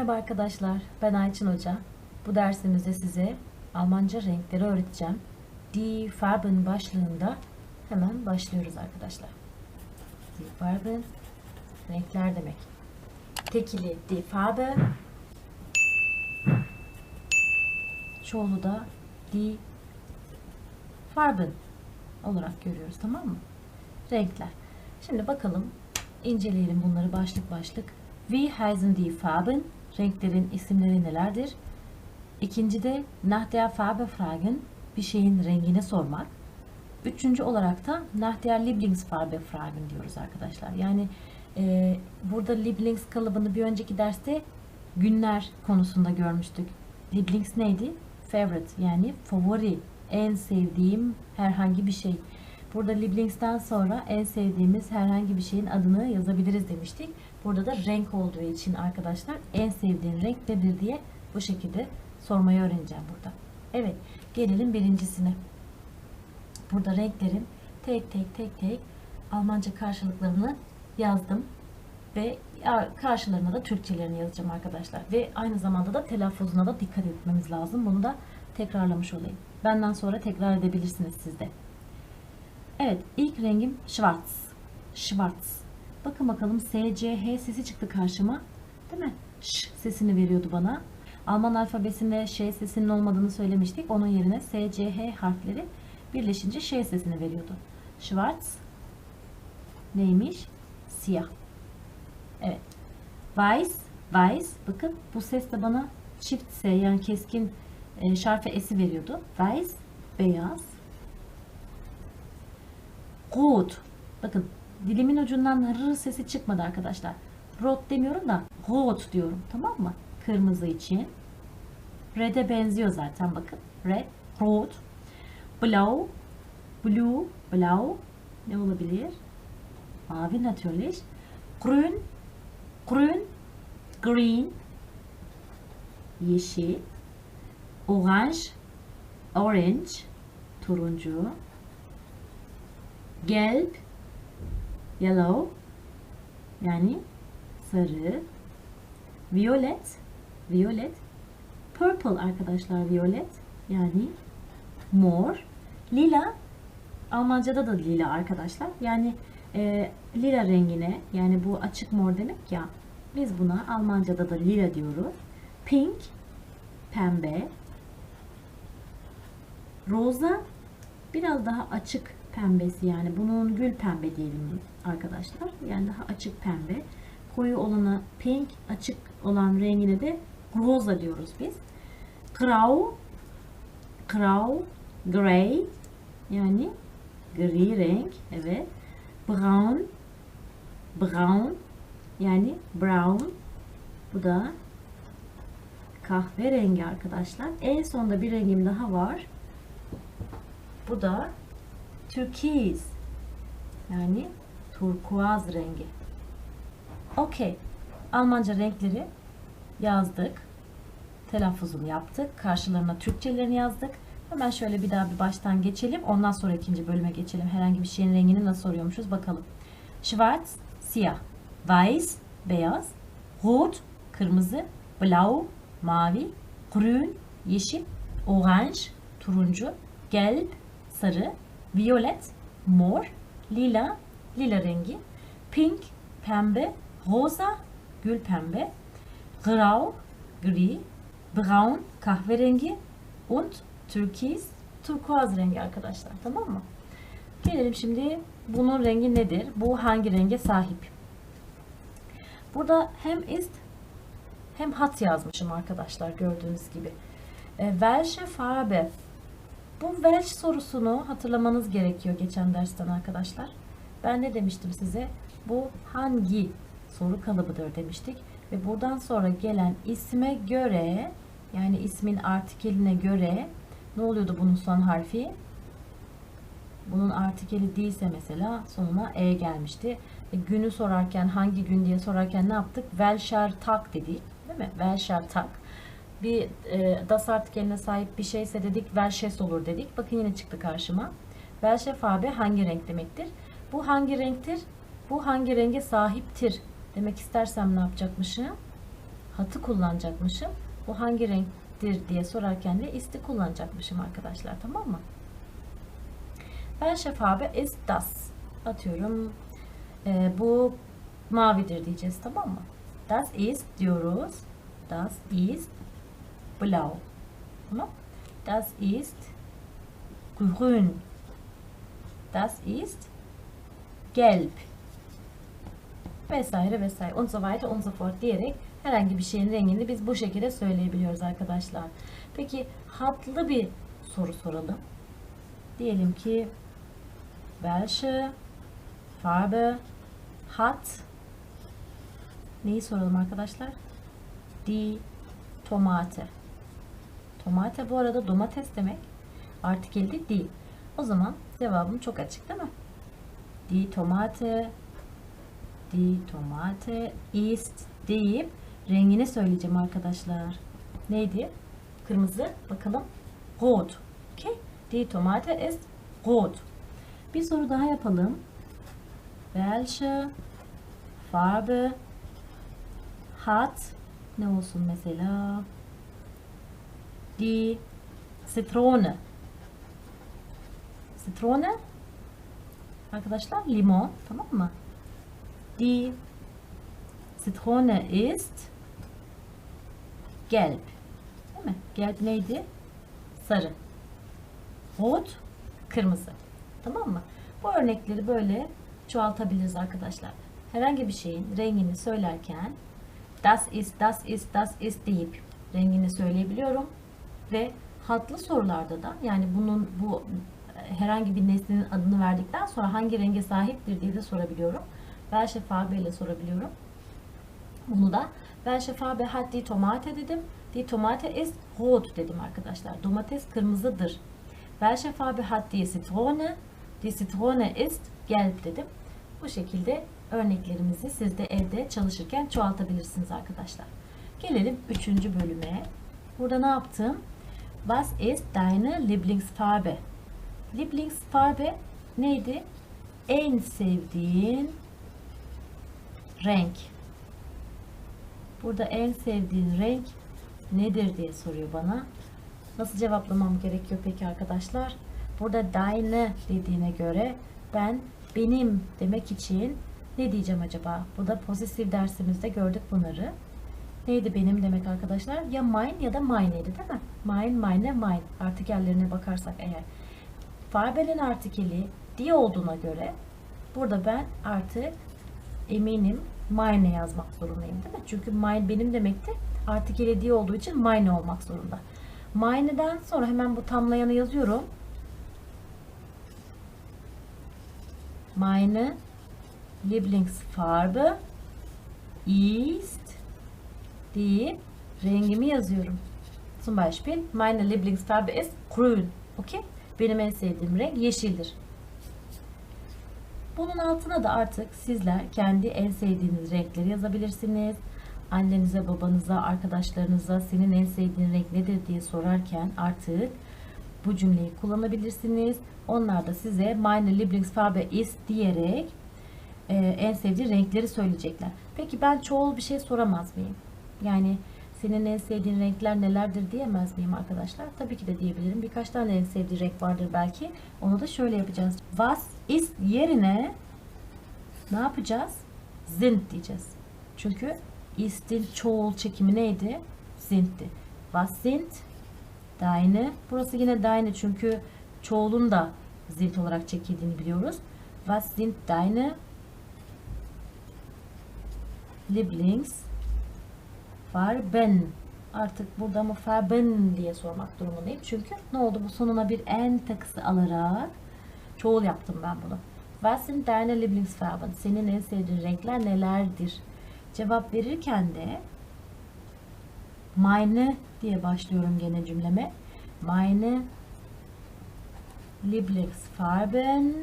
Merhaba arkadaşlar, ben Ayçin Hoca. Bu dersimizde size Almanca renkleri öğreteceğim. Die Farben başlığında hemen başlıyoruz arkadaşlar. Die Farben, renkler demek. Tekili Die Farbe, çoğulu da Die Farben olarak görüyoruz tamam mı? Renkler. Şimdi bakalım, inceleyelim bunları başlık başlık. Wie heißen die Farben? Renklerin isimleri nelerdir? İkinci de nach der Farbe fragen. Bir şeyin rengini sormak. Üçüncü olarak da nach der Lieblingsfarbe fragen diyoruz arkadaşlar. Yani e, burada Lieblings kalıbını bir önceki derste günler konusunda görmüştük. Lieblings neydi? Favorite yani favori, en sevdiğim herhangi bir şey. Burada Lieblings'ten sonra en sevdiğimiz herhangi bir şeyin adını yazabiliriz demiştik. Burada da renk olduğu için arkadaşlar en sevdiğin renk nedir diye bu şekilde sormayı öğreneceğim burada. Evet gelelim birincisine. Burada renklerin tek tek tek tek Almanca karşılıklarını yazdım ve karşılarına da Türkçelerini yazacağım arkadaşlar. Ve aynı zamanda da telaffuzuna da dikkat etmemiz lazım. Bunu da tekrarlamış olayım. Benden sonra tekrar edebilirsiniz siz de. Evet ilk rengim Schwarz. Schwarz. Bakın bakalım S, C, H sesi çıktı karşıma. Değil mi? Ş sesini veriyordu bana. Alman alfabesinde Ş sesinin olmadığını söylemiştik. Onun yerine S, C, H harfleri birleşince Ş sesini veriyordu. Schwarz neymiş? Siyah. Evet. Weiß, weiß. Bakın bu ses de bana çift S yani keskin e, şarfı S'i veriyordu. Weiß, beyaz. Rot. Bakın dilimin ucundan r sesi çıkmadı arkadaşlar. Rot demiyorum da rot diyorum. Tamam mı? Kırmızı için. Red'e benziyor zaten bakın. Red, rot. Blau, blue, blau. Ne olabilir? Mavi natürlich. Grün, grün, green. Yeşil. Orange, orange. Turuncu. Gelb, yellow yani sarı. Violet violet. Purple arkadaşlar violet yani mor. Lila Almanca'da da lila arkadaşlar. Yani e, lila rengine yani bu açık mor demek ya biz buna Almanca'da da lila diyoruz. Pink pembe. Roza biraz daha açık pembesi yani bunun gül pembe diyelim arkadaşlar. Yani daha açık pembe. Koyu olana pink, açık olan rengine de roza diyoruz biz. Grau, grau, gray yani gri renk. Evet. Brown, brown yani brown. Bu da kahverengi arkadaşlar. En sonda bir rengim daha var. Bu da Türkiz. Yani turkuaz rengi. Okey. Almanca renkleri yazdık. Telaffuzunu yaptık. Karşılarına Türkçelerini yazdık. Hemen şöyle bir daha bir baştan geçelim. Ondan sonra ikinci bölüme geçelim. Herhangi bir şeyin rengini nasıl soruyormuşuz bakalım. Schwarz, siyah. Weiß, beyaz. Rot, kırmızı. Blau, mavi. Grün, yeşil. Orange, turuncu. Gelb, sarı violet, mor, lila, lila rengi, pink, pembe, rosa, gül pembe, grau, gri, brown, kahverengi und türkiz, turkuaz rengi arkadaşlar. Tamam mı? Gelelim şimdi bunun rengi nedir? Bu hangi renge sahip? Burada hem ist hem hat yazmışım arkadaşlar gördüğünüz gibi. E, welche Farbe bu Welsh sorusunu hatırlamanız gerekiyor geçen dersten arkadaşlar. Ben ne demiştim size? Bu hangi soru kalıbıdır demiştik. Ve buradan sonra gelen isme göre yani ismin artikeline göre ne oluyordu bunun son harfi? Bunun artikeli değilse mesela sonuna e gelmişti. E, günü sorarken hangi gün diye sorarken ne yaptık? Welcher Tag dedik. Değil mi? Welcher Tag bir e, das artikeline sahip bir şeyse dedik welches olur dedik. Bakın yine çıktı karşıma. Welche Farbe hangi renk demektir? Bu hangi renktir? Bu hangi renge sahiptir? Demek istersem ne yapacakmışım? hatı kullanacakmışım. Bu hangi renktir diye sorarken de ist'i kullanacakmışım arkadaşlar. Tamam mı? Welche Farbe ist das? Atıyorum. e, bu mavidir diyeceğiz. Tamam mı? Das ist diyoruz. Das ist blau. Das ist grün. Das ist gelb. Vesaire vesaire und so weiter und so fort diyerek herhangi bir şeyin rengini biz bu şekilde söyleyebiliyoruz arkadaşlar. Peki hatlı bir soru soralım. Diyelim ki welche Farbe hat neyi soralım arkadaşlar? Die Tomate. Tomate bu arada domates demek. Artikeli değil. O zaman cevabım çok açık değil mi? Die Tomate Die Tomate ist deyip rengini söyleyeceğim arkadaşlar. Neydi? Kırmızı. Bakalım. Rot. Okay. Die Tomate ist rot. Bir soru daha yapalım. Welche Farbe hat ne olsun mesela? Die Zitrone. Zitrone arkadaşlar limon tamam mı? Die Zitrone ist gelb. Değil mi? Gelb neydi? Sarı. Rot kırmızı. Tamam mı? Bu örnekleri böyle çoğaltabiliriz arkadaşlar. Herhangi bir şeyin rengini söylerken das ist, das ist, das ist deyip rengini söyleyebiliyorum. Ve hatlı sorularda da yani bunun bu herhangi bir nesnenin adını verdikten sonra hangi renge sahiptir diye de sorabiliyorum. Welche Farbe ile sorabiliyorum. Bunu da welche Farbe hat die Tomate dedim. Die Tomate ist rot dedim arkadaşlar. Domates kırmızıdır. Welche Farbe hat die Zitrone? Die Zitrone ist gelb dedim. Bu şekilde örneklerimizi siz de evde çalışırken çoğaltabilirsiniz arkadaşlar. Gelelim üçüncü bölüme. Burada ne yaptım? Was ist deine Lieblingsfarbe? Lieblingsfarbe neydi? En sevdiğin renk. Burada en sevdiğin renk nedir diye soruyor bana. Nasıl cevaplamam gerekiyor peki arkadaşlar? Burada deine dediğine göre ben benim demek için ne diyeceğim acaba? Burada pozitif dersimizde gördük bunları. Neydi benim demek arkadaşlar? Ya mine ya da mine'ydi değil mi? Mine, mine, mine. Artikellerine bakarsak eğer. Farbel'in artikeli di olduğuna göre burada ben artık eminim mine yazmak zorundayım değil mi? Çünkü mine benim demekti. Artikeli di olduğu için mine olmak zorunda. Mine'den sonra hemen bu tamlayanı yazıyorum. Meine Lieblingsfarbe ist deyip rengimi yazıyorum. Zum Beispiel meine Lieblingsfarbe ist grün. Okay? Benim en sevdiğim renk yeşildir. Bunun altına da artık sizler kendi en sevdiğiniz renkleri yazabilirsiniz. Annenize, babanıza, arkadaşlarınıza senin en sevdiğin renk nedir diye sorarken artık bu cümleyi kullanabilirsiniz. Onlar da size meine Lieblingsfarbe ist diyerek e, en sevdiği renkleri söyleyecekler. Peki ben çoğul bir şey soramaz mıyım? Yani senin en sevdiğin renkler nelerdir diyemez miyim arkadaşlar? Tabii ki de diyebilirim. Birkaç tane en sevdiği renk vardır belki. Onu da şöyle yapacağız. Was ist yerine ne yapacağız? Sind diyeceğiz. Çünkü ist'in çoğul çekimi neydi? Sind'ti. Was sind deine? Burası yine deine çünkü çoğulun da sind olarak çekildiğini biliyoruz. Was sind deine Lieblings Farben. Artık burada mı Farben diye sormak durumundayım. Çünkü ne oldu? Bu sonuna bir en takısı alarak çoğul yaptım ben bunu. Was sind deine Lieblingsfarben? Senin en sevdiğin renkler nelerdir? Cevap verirken de meine diye başlıyorum gene cümleme. Meine Lieblingsfarben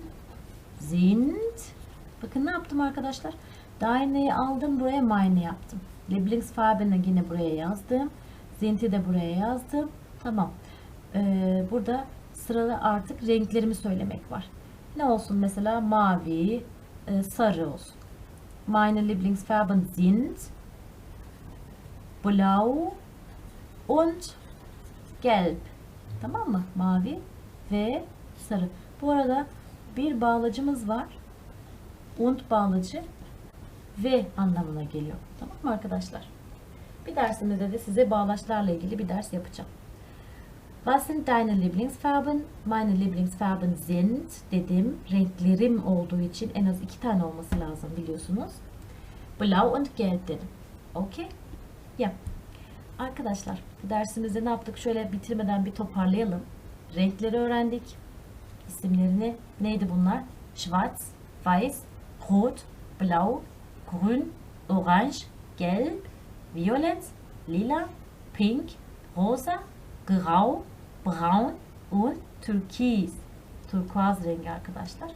sind Bakın ne yaptım arkadaşlar? Daine'yi aldım buraya meine yaptım. Lieblingsfarben'i yine buraya yazdım. Zint'i de buraya yazdım. Tamam. Ee, burada sırada artık renklerimi söylemek var. Ne olsun mesela mavi, e, sarı olsun. Meine Lieblingsfarben sind blau und gelb. Tamam mı? Mavi ve sarı. Bu arada bir bağlacımız var. Und bağlacı ve anlamına geliyor. Tamam mı arkadaşlar? Bir dersimizde de size bağlaçlarla ilgili bir ders yapacağım. Was sind deine Lieblingsfarben? Meine Lieblingsfarben sind dedim. Renklerim olduğu için en az iki tane olması lazım biliyorsunuz. Blau und gelb dedim. Okey? Ya. Arkadaşlar bu dersimizde ne yaptık? Şöyle bitirmeden bir toparlayalım. Renkleri öğrendik. İsimlerini neydi bunlar? Schwarz, Weiß, Rot, Blau, Grün, Orange, Gelb, Violet, Lila, Pink, Rosa, Grau, Braun und Türkis. Turkuaz rengi arkadaşlar.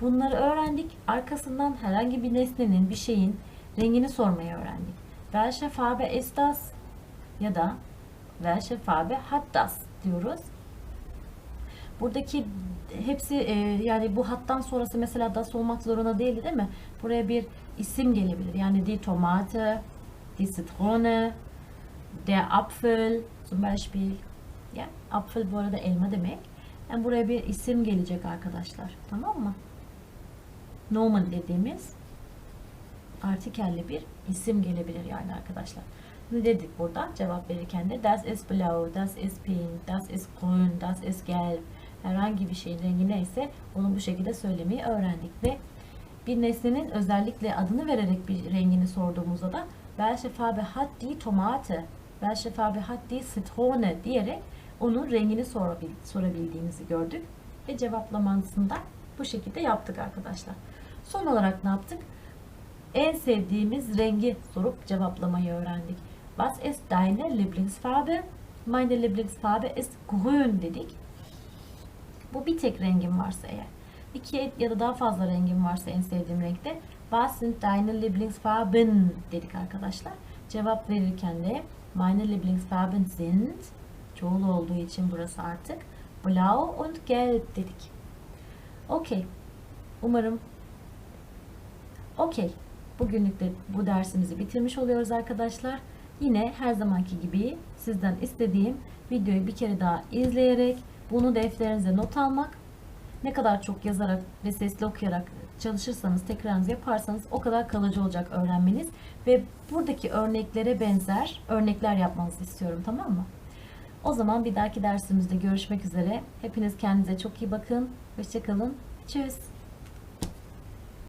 Bunları öğrendik. Arkasından herhangi bir nesnenin, bir şeyin rengini sormayı öğrendik. Welche Farbe ist das? Ya da welche Farbe hat das diyoruz. Buradaki hepsi e, yani bu hattan sonrası mesela das olmak zorunda değil değil mi? Buraya bir isim gelebilir. Yani die Tomate, die Zitrone, der Apfel zum Beispiel. Ya, Apfel bu arada elma demek. Yani buraya bir isim gelecek arkadaşlar. Tamam mı? Nomen dediğimiz artikelli bir isim gelebilir yani arkadaşlar. Ne dedik burada cevap verirken de das ist blau, das ist pink, das ist grün, das ist gelb. Herhangi bir şeyin rengi neyse onu bu şekilde söylemeyi öğrendik ve bir nesnenin özellikle adını vererek bir rengini sorduğumuzda da welche Farbe hat die Tomate, welche Farbe hat die Zitrone diyerek onun rengini sorabil, sorabildiğimizi gördük ve cevaplamasını da bu şekilde yaptık arkadaşlar. Son olarak ne yaptık? En sevdiğimiz rengi sorup cevaplamayı öğrendik. Was ist deine Lieblingsfarbe? Meine Lieblingsfarbe ist grün dedik. Bu bir tek rengim varsa eğer. İki ya da daha fazla rengim varsa en sevdiğim renkte Was sind deine Lieblingsfarben dedik arkadaşlar. Cevap verirken de Meine Lieblingsfarben sind çoğul olduğu için burası artık Blau und Gelb dedik. Okey. Umarım Okey. Bugünlük de bu dersimizi bitirmiş oluyoruz arkadaşlar. Yine her zamanki gibi sizden istediğim videoyu bir kere daha izleyerek bunu defterinize not almak. Ne kadar çok yazarak ve sesli okuyarak çalışırsanız, tekrarınızı yaparsanız o kadar kalıcı olacak öğrenmeniz. Ve buradaki örneklere benzer örnekler yapmanızı istiyorum tamam mı? O zaman bir dahaki dersimizde görüşmek üzere. Hepiniz kendinize çok iyi bakın. Hoşçakalın. Tschüss.